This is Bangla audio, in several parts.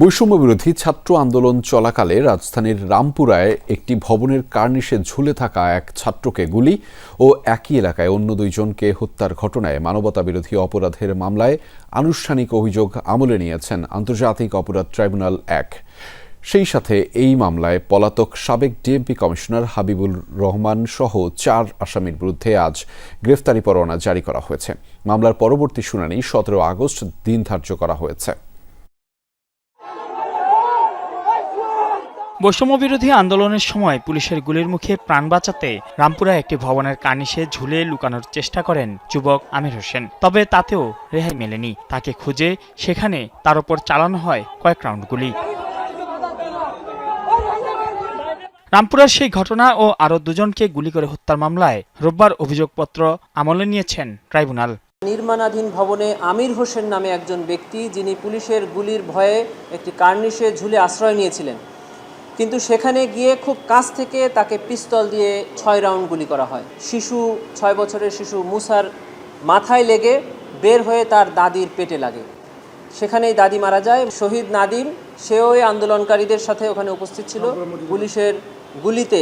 বৈষম্য বিরোধী ছাত্র আন্দোলন চলাকালে রাজধানীর রামপুরায় একটি ভবনের কার্নিশে ঝুলে থাকা এক ছাত্রকে গুলি ও একই এলাকায় অন্য দুইজনকে হত্যার ঘটনায় মানবতা বিরোধী অপরাধের মামলায় আনুষ্ঠানিক অভিযোগ আমলে নিয়েছেন আন্তর্জাতিক অপরাধ ট্রাইব্যুনাল এক। সেই সাথে এই মামলায় পলাতক সাবেক ডিএমপি কমিশনার হাবিবুল রহমান সহ চার আসামির বিরুদ্ধে আজ গ্রেফতারি পরোয়ানা জারি করা হয়েছে। মামলার পরবর্তী শুনানি সতেরো আগস্ট দিন ধার্য করা হয়েছে। বৈষম্য বিরোধী আন্দোলনের সময় পুলিশের গুলির মুখে প্রাণ বাঁচাতে রামপুরা একটি ভবনের কার্নিশে ঝুলে লুকানোর চেষ্টা করেন যুবক আমির হোসেন। তবে তাতেও রেহাই মেলেনি। তাকে খুঁজে সেখানে তার উপর চালানো হয় কয়েক রাউন্ড গুলি। রামপুরার সেই ঘটনা ও আরও দুজনকে গুলি করে হত্যার মামলায় রোববার অভিযোগপত্র আমলে নিয়েছেন ট্রাইব্যুনাল। নির্মাণাধীন ভবনে আমির হোসেন নামে একজন ব্যক্তি, যিনি পুলিশের গুলির ভয়ে একটি কার্নিশে ঝুলে আশ্রয় নিয়েছিলেন। কিন্তু সেখানে গিয়ে খুব কাছ থেকে তাকে পিস্তল দিয়ে ছয় রাউন্ড গুলি করা হয়। শিশু ছয় বছরের শিশু মুসার মাথায় লেগে বের হয়ে তার দাদির পেটে লাগে। সেখানেই দাদি মারা যায়। শহীদ নাদিম সেও এই আন্দোলনকারীদের সাথে ওখানে উপস্থিত ছিল। পুলিশের গুলিতে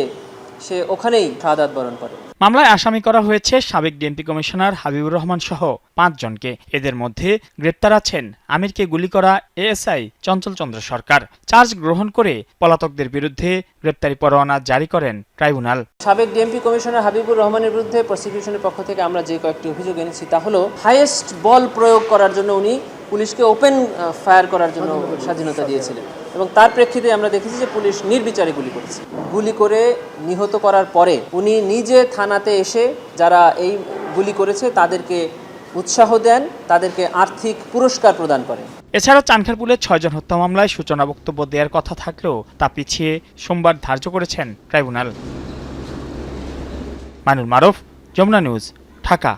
সে ওখানেই শাহাদাত বরণ করে। মামলায় আসামি করা হয়েছে সাবেক ডিএমপি কমিশনার হাবিবুর রহমান সহ পাঁচজনকে। এদের মধ্যে গ্রেপ্তার আছেন আমিরকে গুলি করা এএসআই চঞ্চল চন্দ্র সরকার। চার্জ গ্রহণ করে পলাতকদের বিরুদ্ধে গ্রেপ্তারি পরোয়ানা জারি করেন ট্রাইব্যুনাল। সাবেক ডিএমপি কমিশনার হাবিবুর রহমানের বিরুদ্ধে প্রসিকিউশনের পক্ষ থেকে আমরা যে কয়েকটি অভিযোগ এনেছি, তা হলো হাইয়েস্ট বল প্রয়োগ করার জন্য উনি পুলিশকে ওপেন ফায়ার করার জন্য স্বাধীনতা দিয়েছিলেন। এবং তার প্রেক্ষিতে আমরা দেখেছি যে পুলিশ নির্বিচারে গুলি করেছে। গুলি করে নিহত করার পরে উনি নিজে থানাতে এসে যারা এই গুলি করেছে তাদেরকে উৎসাহ দেন, তাদেরকে আর্থিক পুরস্কার প্রদান করেন। এছাড়া চানখারপুলের ছয়জন হত্যা মামলায় সূচনা বক্তব্য দেওয়ার কথা থাকলেও তা পিছিয়ে সোমবার ধার্য করেছেন ট্রাইব্যুনাল। মানুল মারুফ, যমুনা নিউজ, ঢাকা।